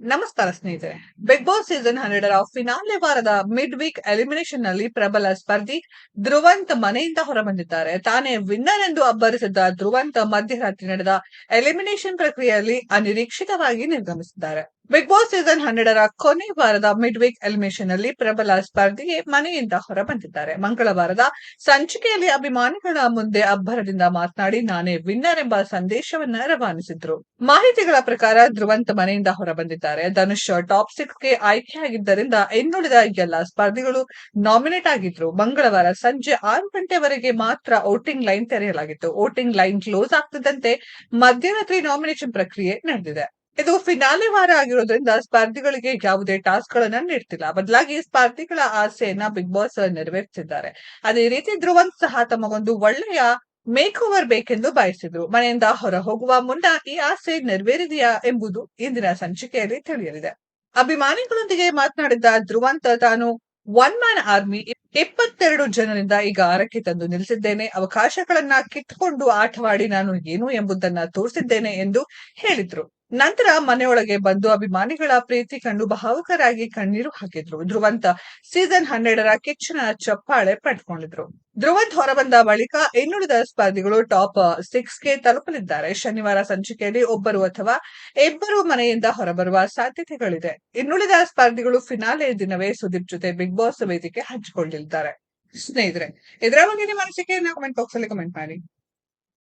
ನಮಸ್ಕಾರ ಸ್ನೇಹಿತರೆ big boss season ಹನ್ನೆರಡರ ಫಿನಾಲೆ ವಾರದ ಮಿಡ್ ವೀಕ್ ಎಲಿಮಿನೇಷನ್ನಲ್ಲಿ ಪ್ರಬಲ ಸ್ಪರ್ಧಿ ಧ್ರುವಂತ್ ಮನೆಯಿಂದ ಹೊರಬಂದಿದ್ದಾರೆ. ತಾನೇ ವಿನ್ನರ್ ಎಂದು ಅಬ್ಬರಿಸಿದ್ದ ಧ್ರುವಂತ್ ಮಧ್ಯರಾತ್ರಿ ನಡೆದ ಎಲಿಮಿನೇಷನ್ ಪ್ರಕ್ರಿಯೆಯಲ್ಲಿ ಅನಿರೀಕ್ಷಿತವಾಗಿ ನಿರ್ಗಮಿಸಿದ್ದಾರೆ. ಬಿಗ್ ಬಾಸ್ ಸೀಸನ್ ಹನ್ನೆರಡರ ಕೊನೆ ವಾರದ ಮಿಡ್ ವೀಕ್ ಎಲಿಮಿನೇಷನ್ನಲ್ಲಿ ಪ್ರಬಲ ಸ್ಪರ್ಧಿಗೆ ಮನೆಯಿಂದ ಹೊರಬಂದಿದ್ದಾರೆ. ಮಂಗಳವಾರದ ಸಂಚಿಕೆಯಲ್ಲಿ ಅಭಿಮಾನಿಗಳ ಮುಂದೆ ಅಬ್ಬರದಿಂದ ಮಾತನಾಡಿ, ನಾನೇ ವಿನ್ನರ್ ಎಂಬ ಸಂದೇಶವನ್ನ ರವಾನಿಸಿದ್ರು. ಮಾಹಿತಿಗಳ ಪ್ರಕಾರ ಧ್ರುವಂತ್ ಮನೆಯಿಂದ ಹೊರಬಂದಿದ್ದಾರೆ. ಧನುಷ್ ಟಾಪ್ ಸಿಕ್ಸ್ಗೆ ಆಯ್ಕೆಯಾಗಿದ್ದರಿಂದ ಇನ್ನುಳಿದ ಎಲ್ಲ ಸ್ಪರ್ಧಿಗಳು ನಾಮಿನೇಟ್ ಆಗಿದ್ರು. ಮಂಗಳವಾರ ಸಂಜೆ ಆರು ಗಂಟೆವರೆಗೆ ಮಾತ್ರ ವೋಟಿಂಗ್ ಲೈನ್ ತೆರೆಯಲಾಗಿತ್ತು. ವೋಟಿಂಗ್ ಲೈನ್ ಕ್ಲೋಸ್ ಆಗ್ತಿದ್ದಂತೆ ಮಧ್ಯರಾತ್ರಿ ನಾಮಿನೇಷನ್ ಪ್ರಕ್ರಿಯೆ ನಡೆದಿದೆ. ಇದು ಫಿನಾಲೆ ವಾರ ಆಗಿರೋದ್ರಿಂದ ಸ್ಪರ್ಧಿಗಳಿಗೆ ಯಾವುದೇ ಟಾಸ್ಕ್ ಗಳನ್ನ ನೀಡ್ತಿಲ್ಲ. ಬದಲಾಗಿ ಸ್ಪರ್ಧಿಗಳ ಆಸೆಯನ್ನ ಬಿಗ್ ಬಾಸ್ ನೆರವೇರಿಸಿದ್ದಾರೆ ಅದೇ ರೀತಿ ಧ್ರುವಂತ್ ಸಹ ತಮಗೊಂದು ಒಳ್ಳೆಯ ಮೇಕ್ ಓವರ್ ಬೇಕೆಂದು ಬಯಸಿದ್ರು. ಮನೆಯಿಂದ ಹೊರ ಹೋಗುವ ಮುನ್ನ ಈ ಆಸೆ ನೆರವೇರಿದೆಯಾ ಎಂಬುದು ಇಂದಿನ ಸಂಚಿಕೆಯಲ್ಲಿ ತಿಳಿಯಲಿದೆ. ಅಭಿಮಾನಿಗಳೊಂದಿಗೆ ಮಾತನಾಡಿದ ಧ್ರುವಂತ, ತಾನು ಒನ್ ಮ್ಯಾನ್ ಆರ್ಮಿ ಇಪ್ಪತ್ತೆರಡು ಜನರಿಂದ ಈಗ ಆರಕ್ಕೆ ತಂದು ನಿಲ್ಲಿಸಿದ್ದೇನೆ. ಅವಕಾಶಗಳನ್ನ ಕಿತ್ಕೊಂಡು ಆಟವಾಡಿ ನಾನು ಏನು ಎಂಬುದನ್ನ ತೋರಿಸಿದ್ದೇನೆ ಎಂದು ಹೇಳಿದ್ರು. ನಂತರ ಮನೆಯೊಳಗೆ ಬಂದು ಅಭಿಮಾನಿಗಳ ಪ್ರೀತಿ ಕಂಡು ಭಾವುಕರಾಗಿ ಕಣ್ಣೀರು ಹಾಕಿದ್ರು. ಧ್ರುವಂತ ಸೀಸನ್ ಹನ್ನೆರಡರ ಕಿಚ್ಚನ ಚಪ್ಪಾಳೆ ಪಡ್ಕೊಂಡಿದ್ರು. ಧ್ರುವಂತ್ ಹೊರಬಂದ ಬಳಿಕ ಇನ್ನುಳಿದ ಸ್ಪರ್ಧಿಗಳು ಟಾಪ್ ಸಿಕ್ಸ್ಗೆ ತಲುಪಲಿದ್ದಾರೆ. ಶನಿವಾರ ಸಂಚಿಕೆಯಲ್ಲಿ ಒಬ್ಬರು ಅಥವಾ ಇಬ್ಬರು ಮನೆಯಿಂದ ಹೊರಬರುವ ಸಾಧ್ಯತೆಗಳಿದೆ. ಇನ್ನುಳಿದ ಸ್ಪರ್ಧಿಗಳು ಫಿನಾಲೆ ದಿನವೇ ಸುದೀಪ್ ಜೊತೆ ಬಿಗ್ ಬಾಸ್ ವೇದಿಕೆ ಹಂಚಿಕೊಳ್ಳಲಿದ್ದಾರೆ ಸ್ನೇಹಿತರೆ, ಇದರ ಬಗ್ಗೆ ನಿಮ್ಮ ಅನಿಸಿಕೆಯನ್ನ ಕಮೆಂಟ್ ಬಾಕ್ಸ್ ಅಲ್ಲಿ ಕಮೆಂಟ್ ಮಾಡಿ.